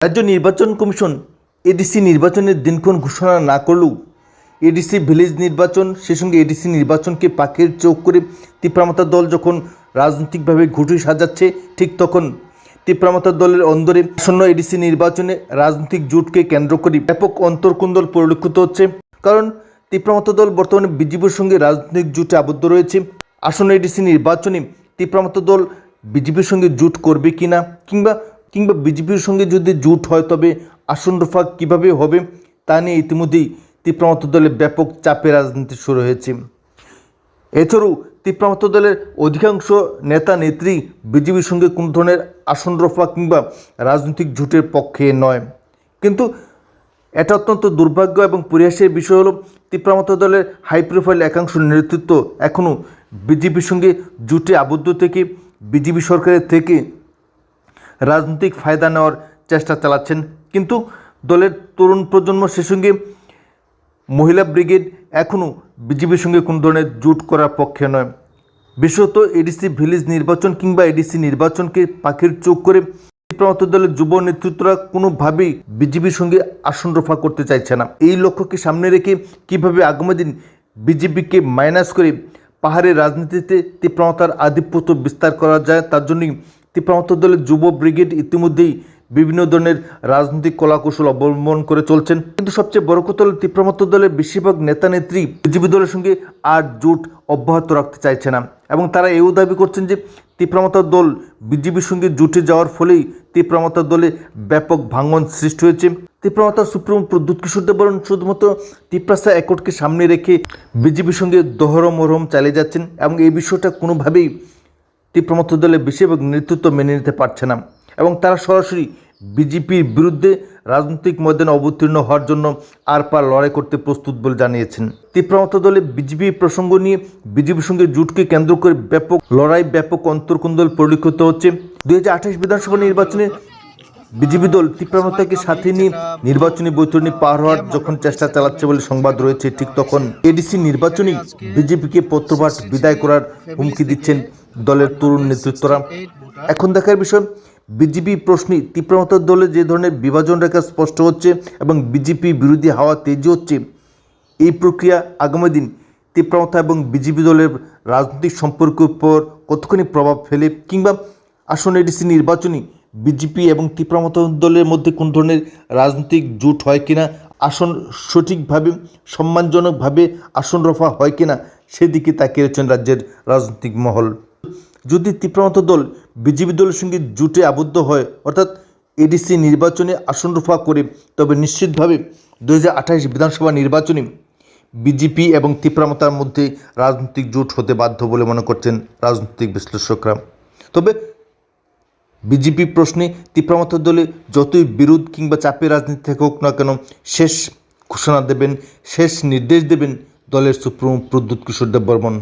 রাজ্য নির্বাচন commission ADC নির্বাচনের দিনক্ষণ ঘোষণা না করলেও এডিসি ভিলেজ নির্বাচন সে সঙ্গে এডিসি নির্বাচনকে পাখির চোখ করে তিপ্রামতা দল যখন রাজনৈতিকভাবে ঘুঁটি সাজাচ্ছে, ঠিক তখন তিপ্রামতা দলের অন্দরে আসন্ন এডিসি নির্বাচনে রাজনৈতিক জোটকে কেন্দ্র করে ব্যাপক অন্তর্কুন্দল পরিলক্ষিত হচ্ছে। কারণ তিপ্রামতা দল বর্তমানে বিজেপির সঙ্গে রাজনৈতিক জোটে আবদ্ধ রয়েছে। আসন্ন এডিসি নির্বাচনে তিপ্রামতা দল বিজেপির সঙ্গে জোট করবে কিনা কিংবা কিংবা বিজেপির সঙ্গে যদি জোট হয়, তবে আসন রফা কীভাবে হবে তা নিয়ে ইতিমধ্যেই তিপ্রামত দলের ব্যাপক চাপে রাজনীতি শুরু হয়েছে। এছাড়াও তিপ্রামত দলের অধিকাংশ নেতা, নেত্রী বিজেপির সঙ্গে কোনো ধরনের আসন রফা কিংবা রাজনৈতিক জোটের পক্ষে নয়। কিন্তু এটা অত্যন্ত দুর্ভাগ্য এবং পরিহাসের বিষয় হলো তিপ্রামত দলের হাই প্রোফাইল একাংশ নেতৃত্ব এখনও বিজেপির সঙ্গে জুটে আবদ্ধ থেকে বিজেপি সরকারের থেকে রাজনৈতিক ফায়দা নেওয়ার চেষ্টা চালাচ্ছেন। কিন্তু দলের তরুণ প্রজন্ম সে সঙ্গে মহিলা ব্রিগেড এখনও বিজেপির সঙ্গে কোনো ধরনের জোট করার পক্ষে নয়। বিশেষত এডিসি ভিলেজ নির্বাচন কিংবা এডিসি নির্বাচনকে পাখির চোখ করে প্রমত দলের যুব নেতৃত্বরা কোনোভাবেই বিজেপির সঙ্গে আসন রফা করতে চাইছে না। এই লক্ষ্যকে সামনে রেখে কীভাবে আগামী দিন বিজেপিকে মাইনাস করে পাহাড়ের রাজনীতিতে তীব্রমতার আধিপত্য বিস্তার করা যায়, তার জন্যই তীব্রমত দলের যুব ব্রিগেড ইতিমধ্যেই বিভিন্ন ধরনের রাজনৈতিক কলাকৌশল অবলম্বন করে চলছেন। কিন্তু সবচেয়ে বড় কথা হল তীব্রমত দলের বেশিরভাগ নেতা নেত্রী বিজেপি দলের সঙ্গে আর জোট অব্যাহত রাখতে চাইছে না। এবং তারা এও দাবি করছেন যে তীব্রমতার দল বিজেপির সঙ্গে জুটে যাওয়ার ফলেই তীব্রমতার দলে ব্যাপক ভাঙন সৃষ্টি হয়েছে। তীব্রমতার সুপ্রিম প্রদ্যুৎ কিশোর দেব বরং শুধুমাত্র তিপ্রাসা অ্যাকর্ডকে সামনে রেখে বিজেপির সঙ্গে দহরম মরহম চালিয়ে যাচ্ছেন এবং এই বিষয়টা কোনোভাবেই তীব্রমত দলের বেশিরভাগ নেতৃত্ব মেনে নিতে পারছে না এবং তারা সরাসরি বিজেপির বিরুদ্ধে রাজনৈতিক ময়দানে অবতীর্ণ হওয়ার জন্য আর পার লড়াই করতে প্রস্তুত বলে জানিয়েছেন। তীব্রমত দলে বিজেপি প্রসঙ্গ নিয়ে বিজেপির সঙ্গে জুটকে কেন্দ্র করে ব্যাপক লড়াই, ব্যাপক অন্তর্কুন্দল পরিলক্ষিত হচ্ছে। দুই হাজার আঠাশ বিধানসভা নির্বাচনে বিজেপি দল তীব্রমতাকে সাথে নিয়ে নির্বাচনী বৈতরণী পার হওয়ার যখন চেষ্টা চালাচ্ছে বলে সংবাদ রয়েছে, ঠিক তখন এডিসি নির্বাচনী বিজেপিকে পত্রপাঠ বিদায় করার হুমকি দিচ্ছেন। দলের তরুণ নেতৃত্বরা। এখন দেখার বিষয়, বিজেপি প্রশ্নে তীব্রমতার দলে যে ধরনের বিভাজন রেখা স্পষ্ট হচ্ছে এবং বিজেপি বিরোধী হাওয়া তেজি হচ্ছে, এই প্রক্রিয়া আগামী দিন তীব্রমতা এবং বিজেপি দলের রাজনৈতিক সম্পর্কের উপর কতখানি প্রভাব ফেলে কিংবা আসন্ন এডিসি নির্বাচনী বিজেপি এবং তীব্রমত দলের মধ্যে কোন ধরনের রাজনৈতিক জোট হয় কিনা, আসন সঠিকভাবে, সম্মানজনকভাবে আসন রফা হয় কিনা, সেদিকে তাকিয়ে রয়েছেন রাজ্যের রাজনৈতিক মহল। যদি তীব্রমত দল বিজেপি দলের সঙ্গে জুটে আবদ্ধ হয়, অর্থাৎ এডিসি নির্বাচনে আসন রফা করে, তবে নিশ্চিতভাবে দু বিধানসভা নির্বাচনে বিজেপি এবং তীব্রমতার মধ্যে রাজনৈতিক জোট হতে বাধ্য বলে মনে করছেন রাজনৈতিক বিশ্লেষকরা। তবে বিজেপি প্রশ্নে তীব্রমত দলে যতই বিরোধ কিংবা চাপের রাজনীতি থাকুক না কেন, শেষ ঘোষণা দেবেন, শেষ নির্দেশ দেবেন দলের সুপ্রিম প্রদ্যুৎ কিশোর দেব বর্মন